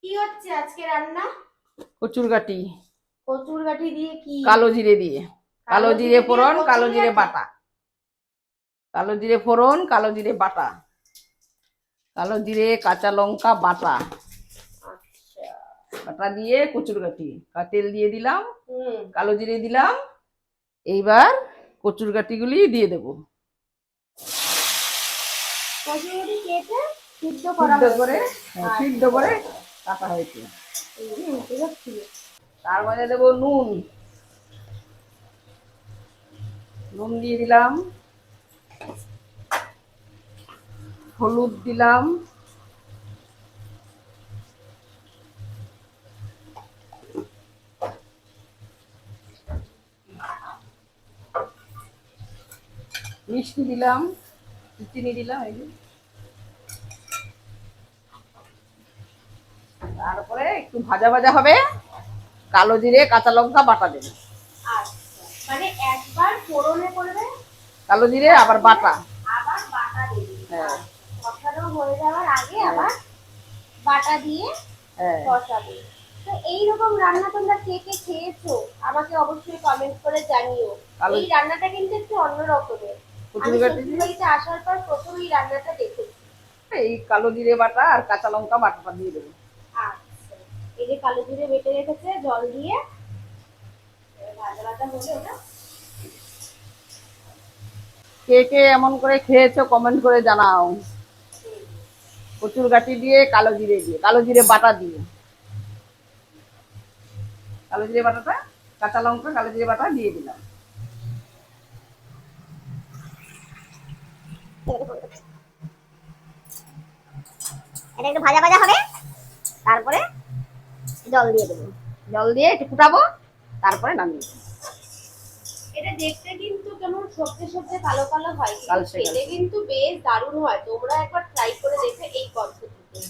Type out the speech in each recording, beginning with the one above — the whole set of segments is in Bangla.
কি হচ্ছে আজকে রান্না? কচুর গাটি কচুর গাঠি দিয়ে কি? কালো জিরে দিয়ে। কালো জিরে ফোড়ন কালো জিরে বাটা। কালো জিরে ফোড়ন কালো জিরে বাটা। কালো জিরে কাঁচা লঙ্কা বাটা। আচ্ছা। বাটা দিয়ে কচুর কা- তেল দিয়ে দিলাম। কালো জিরে দিলাম। এইবার কচুর গাঠিগুলি দিয়ে দেবো। কচুর কেটে সিদ্ধ করা সিদ্ধ করে কাটা হয়েছে। তার মধ্যে দেবো নুন। নুন দিয়ে দিলাম। হলুদ দিলাম। মিষ্টি দিলাম। চিনি দিলাম, এই তারপরে একটু ভাজা ভাজা হবে। কালো জিরে কাঁচা লঙ্কা বাটা দেবে। আচ্ছা মানে একবার ফোড়নে করবে? কালো জিরে আবার বাটা। আবার বাটা দেবে। হ্যাঁ। কষানো হয়ে যাওয়ার আগে আবার বাটা দিয়ে হ্যাঁ। কষাবে। তো এইরকম রান্না তোমরা কে কে খেয়েছো? আমাকে অবশ্যই কমেন্ট করে জানিও। এই রান্নাটা কিন্তু একটু অন্য রকমের কচুর আমি বাড়িতে আসার পর প্রথম এই রান্নাটা দেখেছি। এই কালো জিরে বাটা আর কাঁচা লঙ্কা বাটাটা দিয়ে দেবো। এই যে কালো জিরে বেটে রেখেছে জল দিয়ে ভাজা ভাজা হলে ওটা। কে কে এমন করে খেয়েছো কমেন্ট করে জানাও। কচুর গাঁটি দিয়ে কালো জিরে দিয়ে কালো জিরে বাটা দিয়ে। কালো জিরে বাটাটা কাঁচা লঙ্কা কালো জিরে বাটা দিয়ে দিলাম। এটা একটু ভাজা ভাজা হবে তারপরে জল দিয়ে দেবো। জল দিয়ে একটু ফুটাবো তারপরে নামিয়ে দেবো। এটা দেখতে কিন্তু কেমন সবজি সবজি কালো কালো হয় খেতে কিন্তু বেশ দারুণ হয়। তোমরা একবার ট্রাই করে দেখবে এই পদ্ধতিতে।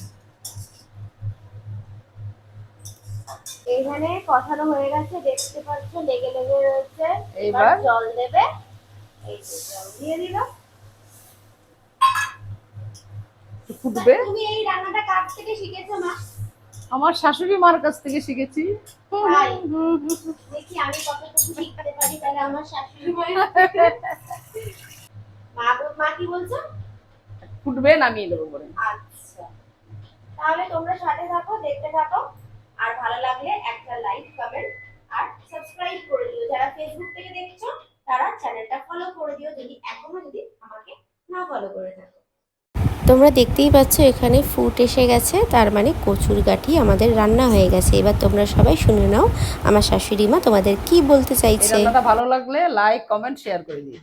এখানে কষানো হয়ে গেছে দেখতে পাচ্ছ লেগে লেগে রয়েছে। এবার জল দেবে। এই জল দিয়ে দিল। ফুটবে? তুমি এই রান্নাটা কার থেকে শিখেছো মা? আমার শাশুড়ি মার কাছ থেকে শিখেছি? দেখি আমি কতটুকু শিখতে পারি তাহলে আমার শাশুড়ি মায়ের মা মা কি বলছো? ফুটবে নামিয়ে দেবো পরে আচ্ছা। তাহলে তোমরা সাথে থাকো দেখতে থাকো। আর ভালো লাগলে একটা লাইক কমেন্ট আর সাবস্ক্রাইব করে দিও। যারা ফেসবুক থেকে দেখছ তারা চ্যানেলটা ফলো করে দিও। যদি এখনও যদি আমাকে না ফলো করে থাকো। তোমরা দেখতেই পাচ্ছ এখানে ফুট এসে গেছে তার মানে কচুর গাঠি আমাদের রান্না হয়ে গেছে। এবার তোমরা সবাই শুনে নাও আমার শাশুড়ি মা তোমাদের কি বলতে চাইছে। ভালো লাগলে লাইক কমেন্ট শেয়ার করে দিও।